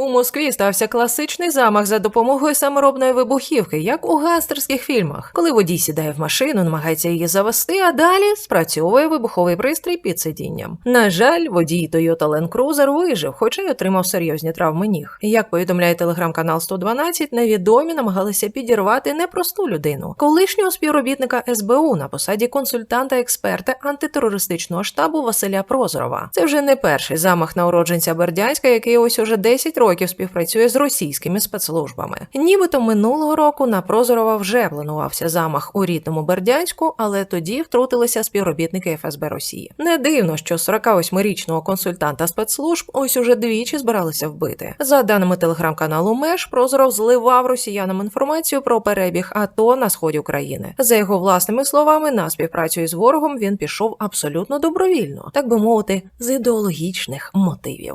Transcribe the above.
У Москві стався класичний замах за допомогою саморобної вибухівки, як у гангстерських фільмах, коли водій сідає в машину, намагається її завести, а далі спрацьовує вибуховий пристрій під сидінням. На жаль, водій Toyota Land Cruiser вижив, хоча й отримав серйозні травми ніг. Як повідомляє телеграм-канал 112, невідомі намагалися підірвати непросту людину, колишнього співробітника СБУ на посаді консультанта-експерта антитерористичного штабу Василя Прозорова. Це вже не перший замах на уродженця Бердянська, який ось уже 10 років співпрацює з російськими спецслужбами. Нібито минулого року на Прозорова вже планувався замах у рідному Бердянську, але тоді втрутилися співробітники ФСБ Росії. Не дивно, що 48-річного консультанта спецслужб ось уже двічі збиралися вбити. За даними телеграм-каналу Меж, Прозоров зливав росіянам інформацію про перебіг АТО на сході України. За його власними словами, на співпрацю із ворогом він пішов абсолютно добровільно, так би мовити, з ідеологічних мотивів.